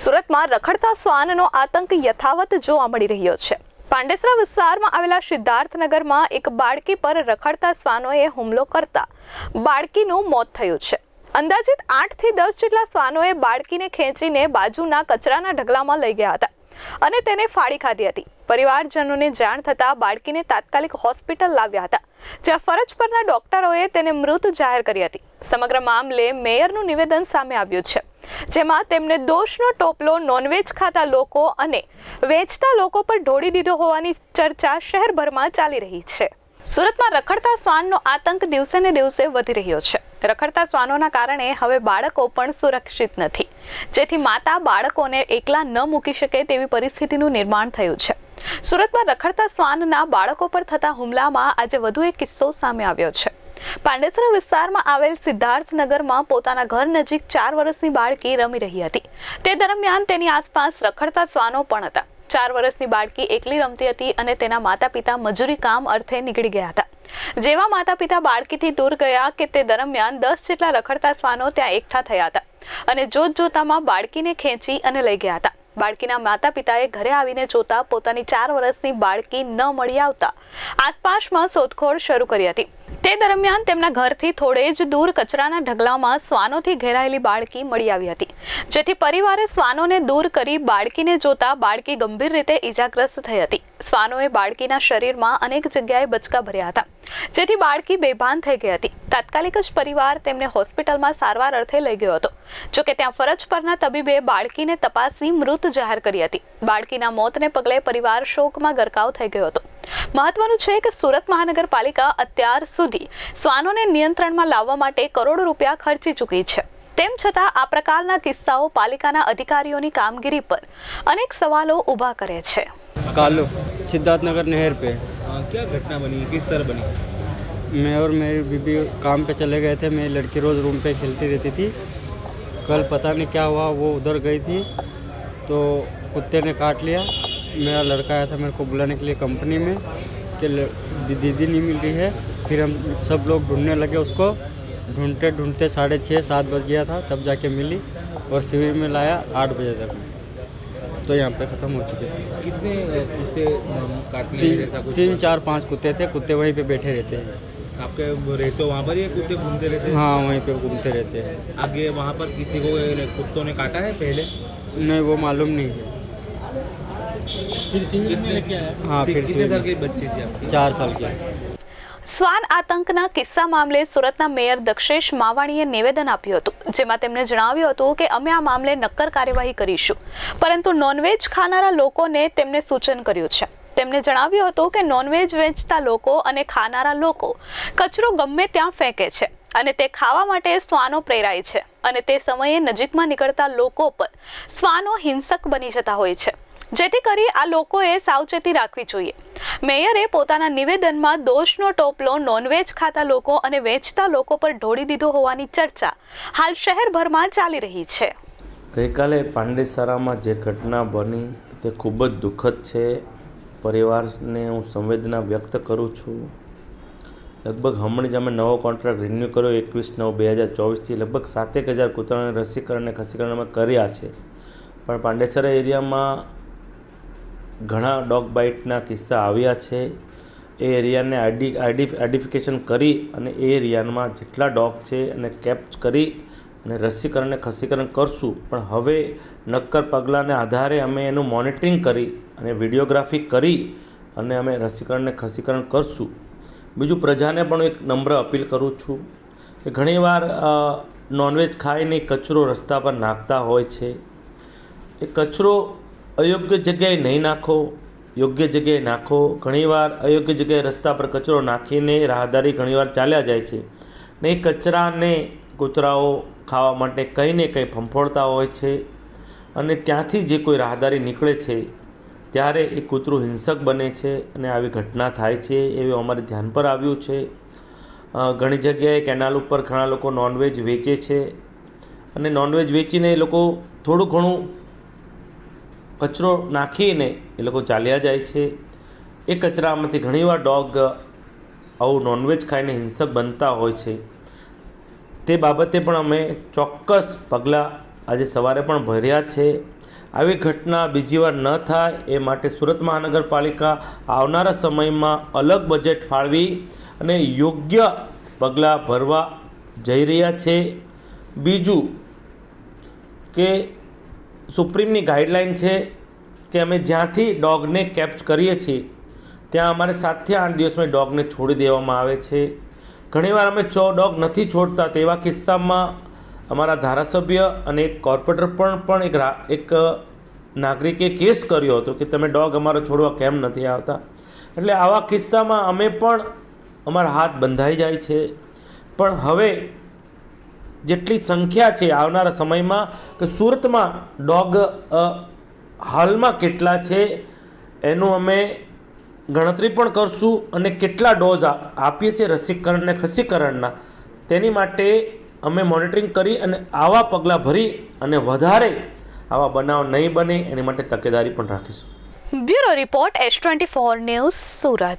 સુરતમાં રખડતા શ્વાનનો આતંક યથાવત જોવા મળી રહ્યો છે. પાંડેસરા વિસ્તારમાં આવેલા સિદ્ધાર્થનગરમાં એક બાળકી પર રખડતા શ્વાનોએ હુમલો કરતા બાળકીનું મોત થયું છે. અંદાજિત આઠથી દસ જેટલા શ્વાનોએ બાળકીને ખેંચીને બાજુના કચરાના ઢગલામાં લઈ ગયા હતા અને તેને ફાડી ખાધી હતી. પરિવારજનોને જાણ થતાં બાળકીને તાત્કાલિક હોસ્પિટલ લાવ્યા હતા. જ્યાં ફરજ પરના ડોક્ટરોએ તેને મૃત જાહેર કરી હતી. સમગ્ર મામલે મેયરનું નિવેદન સામે આવ્યું છે. જેમાં તેમને દોષનો ટોપલો નોનવેજ ખાતા લોકો અને વેચતા લોકો પર ઢોળી દીધો હોવાની ચર્ચા શહેરભરમાં ચાલી રહી છે. સુરતમાં રખડતા શ્વાનનો આતંક દિવસે ને દિવસે વધી રહ્યો છે. રખડતા શ્વાનોના કારણે હવે બાળકો પણ સુરક્ષિત નથી. જેથી માતા બાળકોને એકલા ન મૂકી શકે તેવી પરિસ્થિતિનું નિર્માણ થયું છે. સુરતમાં રખડતા શ્વાનના બાળકો પર થતા હુમલામાં આજે વધુ એક કિસ્સો સામે આવ્યો છે. પાંડેસરા વિસ્તારમાં આવેલ સિદ્ધાર્થનગરમાં પોતાના ઘર નજીક ચાર વર્ષની બાળકી રમી રહી હતી. તે દરમિયાન તેની આસપાસ રખડતા શ્વાનો પણ હતા. ચાર વર્ષની બાળકી એકલી રમતી હતી અને તેના માતા પિતા મજૂરી કામ અર્થે નીકળી ગયા હતા. જેવા માતા પિતા બાળકીથી દૂર ગયા કે તે દરમિયાન દસ જેટલા રખડતા શ્વાનો ત્યાં એકઠા થયા હતા અને જોત જોતામાં બાળકીને ખેંચી અને લઈ ગયા હતા. બાળકીના માતા પિતાએ ઘરે આવીને જોતા પોતાની ચાર વર્ષની બાળકી ન મળી આવતા આસપાસમાં શોધખોળ શરૂ કરી હતી. તે દરમિયાન તેમના ઘરથી થોડે જ દૂર કચરાના ઢગલામાં શ્વાનોથી ઘેરાયેલી બાળકી મળી આવી હતી. જેથી પરિવારે શ્વાનોને દૂર કરી બાળકીને જોતા બાળકી ગંભીર રીતે ઈજાગ્રસ્ત થઈ હતી. શ્વાનોએ બાળકીના શરીરમાં અનેક જગ્યાએ બચકા ભર્યા હતા, જેથી બાળકી બેભાન થઈ ગઈ હતી. તાત્કાલિક જ પરિવાર તેમને હોસ્પિટલમાં સારવાર અર્થે લઈ ગયો હતો. જોકે ત્યાં ફરજ પરના તબીબે બાળકીને તપાસી મૃત જાહેર કરી હતી. બાળકીના મોતને પગલે પરિવાર શોકમાં ગરકાવ થઈ ગયો હતો. મહત્વનું છે કે સુરત મહાનગરપાલિકા અત્યાર સુધી શ્વાનોને નિયંત્રણમાં લાવવા માટે કરોડો રૂપિયા ખર્ચી ચૂકી છે તેમ છતાં આ પ્રકારના કિસ્સાઓ પાલિકાના અધિકારીઓની કામગીરી પર અનેક સવાલો ઊભા કરે છે कालू सिद्धार्थनगर नहर पे हाँ, क्या घटना बनी किस तरह बनी मैं और मेरी बीबी काम पे चले गए थे मेरी लड़की रोज़ रूम पे खेलती रहती थी कल पता नहीं क्या हुआ वो उधर गई थी तो कुत्ते ने काट लिया मेरा लड़का आया था मेरे को बुलाने के लिए कंपनी में कि दीदी नहीं मिल रही है। फिर हम सब लोग ढूँढने लगे उसको। ढूंढते ढूंढते साढ़े छः सात बज गया था तब जाके मिली और शिविर में लाया आठ बजे तक। तो यहाँ पे ख़त्म हो चुके थे। कितने कुत्ते काटने तीन कुछ? तीन चार पाँच कुत्ते थे कुत्ते वहीं पे बैठे रहते हैं। आपके रहते हो वहाँ पर ये कुत्ते घूमते रहते हैं? हाँ वहीं पे घूमते रहते हैं। आगे वहाँ पर किसी को कुत्तों ने काटा है पहले? नहीं वो मालूम नहीं है। कितने हाँ फिर कितने से साल की बच्ची थी आपकी चार साल की શ્વાન આતંકના કિસ્સા મામલે સુરતના મેયર દક્ષેશ માવાણીએ નિવેદન આપ્યું હતું જેમાં તેમણે જણાવ્યું હતું કે અમે આ મામલે નક્કર કાર્યવાહી કરીશું પરંતુ નોનવેજ ખાનારા લોકોને તેમને સૂચન કર્યું છે તેમણે જણાવ્યું હતું કે નોનવેજ વેચતા લોકો અને ખાનારા લોકો કચરો ગમે ત્યાં ફેંકે છે અને તે ખાવા માટે શ્વાનો પ્રેરાય છે અને તે સમયે નજીકમાં નીકળતા લોકો પર શ્વાનો હિંસક બની જતા હોય છે જેથી કરી આ લોકોએ સાવચેતી રાખવી જોઈએ. મેયરે પોતાના નિવેદનમાં દોષનો ટોપલો નોનવેજ ખાતા લોકો અને વેચતા લોકો પર ઢોળી દીધો હોવાની ચર્ચા હાલ શહેરભરમાં ચાલી રહી છે. ગઈકાલે પાંડેસરામાં જે ઘટના બની તે ખૂબ જ દુઃખદ છે. પરિવારને હું સંવેદના વ્યક્ત કરું છું. લગભગ હમણાં જ અમે નવો કોન્ટ્રાક્ટ રિન્યૂ કર્યો એકવીસ નવ બે હજાર ચોવીસથી લગભગ સાતેક હજાર કૂતરાને રસીકરણ અને ખસીકરણ અમે કર્યા છે. પણ પાંડેસરા એરિયામાં ઘણા ડોગ બાઇટના કિસ્સા આવ્યા છે. એ એરિયાને આઈડી આઈડી, આઈડેન્ટિફિકેશન કરી અને એ એરિયામાં જેટલા ડોગ છે એને કેપ્ચ કરી અને રસીકરણ અને ખસીકરણ કરશું. પણ હવે નક્કર પગલાંને આધારે અમે એનું મોનિટરિંગ કરી અને વિડીયોગ્રાફી કરી અને અમે રસીકરણને ખસીકરણ કરશું. બીજું પ્રજાને પણ એક નમ્ર અપીલ કરું છું કે ઘણીવાર નોનવેજ ખાઈને કચરો રસ્તા પર નાખતા હોય છે. એ કચરો અયોગ્ય જગ્યાએ નહીં નાખો, યોગ્ય જગ્યાએ નાખો. ઘણીવાર અયોગ્ય જગ્યાએ રસ્તા પર કચરો નાખીને રાહદારી ઘણીવાર ચાલ્યા જાય છે. ને એ કચરાને કૂતરાઓ ખાવા માટે કંઈ ને કંઈ ફંફોડતા હોય છે અને ત્યાંથી જે કોઈ રાહદારી નીકળે છે, ત્યારે એ કૂતરું હિંસક બને છે અને આવી ઘટના થાય છે એવું અમારે ધ્યાન પર આવ્યું છે. ઘણી જગ્યાએ કેનાલ ઉપર ઘણા લોકો નોનવેજ વેચે છે અને નોનવેજ વેચીને એ લોકો થોડું ઘણું કચરો નાખીને એ લોકો ચાલ્યા જાય છે. એ કચરામાંથી ઘણીવાર ડોગ આવું નોનવેજ ખાઈને હિંસક બનતા હોય છે. તે બાબતે પણ અમે ચોક્કસ પગલાં આજે સવારે પણ ભર્યા છે. આવી ઘટના બીજી વાર ન થાય એ માટે સુરત મહાનગરપાલિકા આવનારા સમયમાં અલગ બજેટ ફાળવી અને યોગ્ય પગલાં ભરવા જઈ રહ્યા છે. બીજું કે સુપ્રીમની ગાઈડલાઇન છે કે અમે જ્યાંથી ડોગને કેપ્ચ કરીએ છીએ, ત્યાં અમારે સાતથી આઠ દિવસમાં ડોગને છોડી દેવામાં આવે છે. ઘણીવાર અમે ચો ડોગ નથી છોડતા તેવા કિસ્સામાં અમારા ધારાસભ્ય અને એક કોર્પોરેટર પણ પણ એક રા, એક નાગરિકે કેસ કર્યો હતો કે તમે ડોગ અમારો છોડવા કેમ નથી આવતા? એટલે આવા કિસ્સામાં અમે પણ અમારા હાથ બંધાઈ જાય છે. પણ હવે જેટલી સંખ્યા છે આવનારા સમયમાં કે સુરતમાં ડોગ હાલમાં કેટલા છે એનું અમે ગણતરી પણ કરશું અને કેટલા ડોઝ આપીએ છીએ રસીકરણ અને ખસીકરણના. તેની માટે અમે મોનિટરિંગ કરી અને આવા પગલાં ભરી અને વધારે આવા બનાવ નહીં બને, એની માટે તકેદારી પણ રાખીશું. Bureau report S twenty four news Surat.